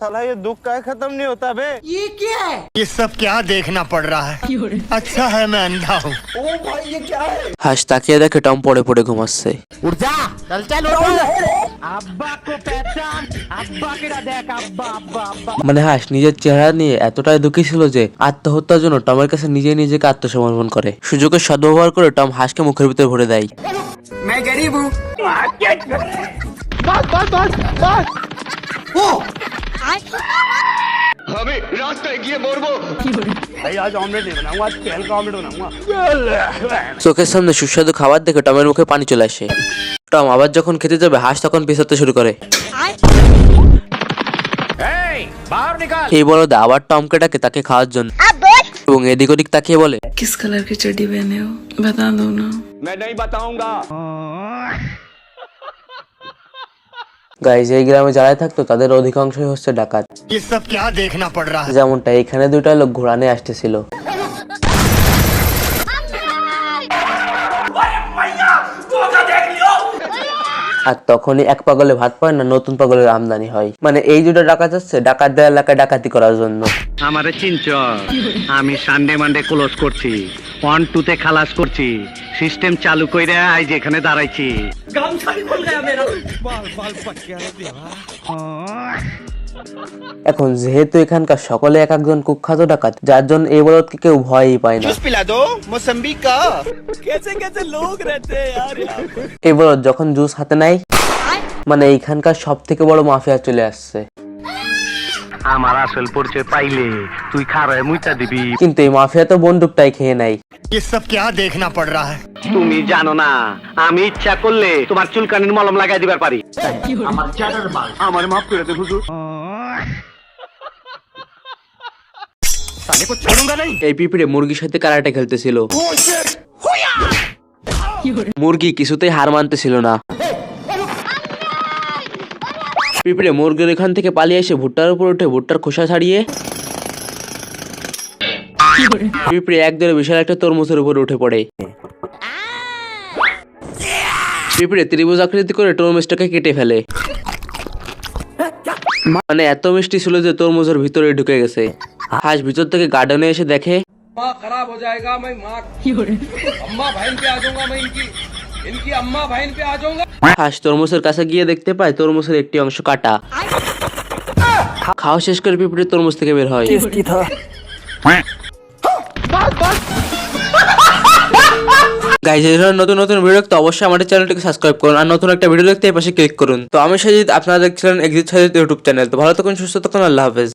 साला ये दुख का खत्म नहीं होता बे ये सब क्या देखना पड़ रहा है अच्छा है मैं अंधा हूँ হাঁস তাকিয়ে দেখে টম পড়ে পড়ে ঘুমাচ্ছে মানে হাঁস নিজের চেহারা নিয়ে এতটাই দুঃখী ছিল যে আত্মহত্যার জন্য টমের কাছে নিজে নিজেকে আত্মসমর্পণ করে সুযোগের সদ্ব্যবহার করে টম হাঁসকে মুখের ভিতরে ভরে দেয় भाई आज ऑमलेट नहीं बनाऊंगा आज तेल का ऑमलेट बनाऊंगा চোখের সামনে সুস্বাদু খাবার দেখে টমের মুখে পানি চলে আসে টম আবার যখন খেতে যাবে হাঁস তখন পিছাতে শুরু করে এই বলদে আবার টমকে ডাকে তাকে খাওয়ার জন্য এবং এদিক ওদিক তাকিয়ে বলে किस कलर की चड्डी पहने हो बता दो ना मैं नहीं बताऊंगा গাইজ এই গ্রামে যারাই থাকতো তাদের অধিকাংশই হচ্ছে ডাকাত। যেমনটা এখানে দুটা লোক ঘোরানে আসতেছিল। আর তখনই এক পাগলে ভাত পায় না নতুন পাগলের আমদানি হয় মানে এই দুটো ডাকাত হচ্ছে ডাকাত দেওয়া এলাকায় ডাকাতি করার জন্য আমার চিনচ আমি সানডে মানডে ক্লোজ করছি ওয়ান টুতে খালাস করছি সিস্টেম চালু কইরা আজ এখানে দাঁড়াইছি এখন যেহেতু এখানকার সকলে এক একজন কুখ্যাত ডাকাত যার জন্য এই বলদকে কেউ ভয়ই পায় না। এই বলদ যখন জুস হাতে নাই মানে এইখানকার সব থেকে বড় মাফিয়া চলে আসছে। আমার আসল পরিচয় পাইলে তুই খারায় মুইটা দিবি। কিন্তু এই মাফিয়া তো বন্দুকটাই খেয়ে নাই দেখনা পড় তুমি জানো না আমি ইচ্ছা করলে তোমার চুলকানির মলম লাগাই দিবার পারি। আমার আমার মাফ করে দে হুজুর। এই পিঁপড়ে মুরগির সাথে কারাটে খেলতেছিল। মুরগি কিছুতেই হার মানতেছিল না। পিঁপড়ে মুরগির এখান থেকে পালিয়ে এসে ভুট্টার উপর উঠে ভুট্টার খোসা ছাড়িয়ে পিঁপড়ে এক ধরে বিশাল একটা তরমুজের উপর উঠে পড়ে। পিঁপড়ে ত্রিভুজ আকৃতি করে তরমুজটাকে কেটে ফেলে। মানে এত মিষ্টি ছিল যে তরমুজের ভিতরে ঢুকে গেছে হাঁস ভিতর থেকে গার্ডেনে এসে দেখে खराब हो जाएगा मैं माँ अम्मा बहन पे आ जाऊंगा मैं इनकी इनकी अम्मा बहन पे आ जाऊंगा হাঁস তরমুজের কাছে গিয়ে দেখতে পায় তরমুজের একটি অংশ কাটা খাওয়া শেষ করে পিঁপড়ে তরমুজ থেকে বের হয় গাইজ এই ধরনের নতুন নতুন ভিডিও দেখতে অবশ্যই আমাদের চ্যানেলটিকে সাবস্ক্রাইব করুন। আর নতুন একটা ভিডিও দেখতে এই পাশে ক্লিক করুন। তো আমি সাজিদ, আপনারা দেখছিলেন এক্সিট সাজিদ ইউটিউব চ্যানেল তো ভালো থাকুন, সুস্থ থাকুন, আল্লাহ হাফেজ।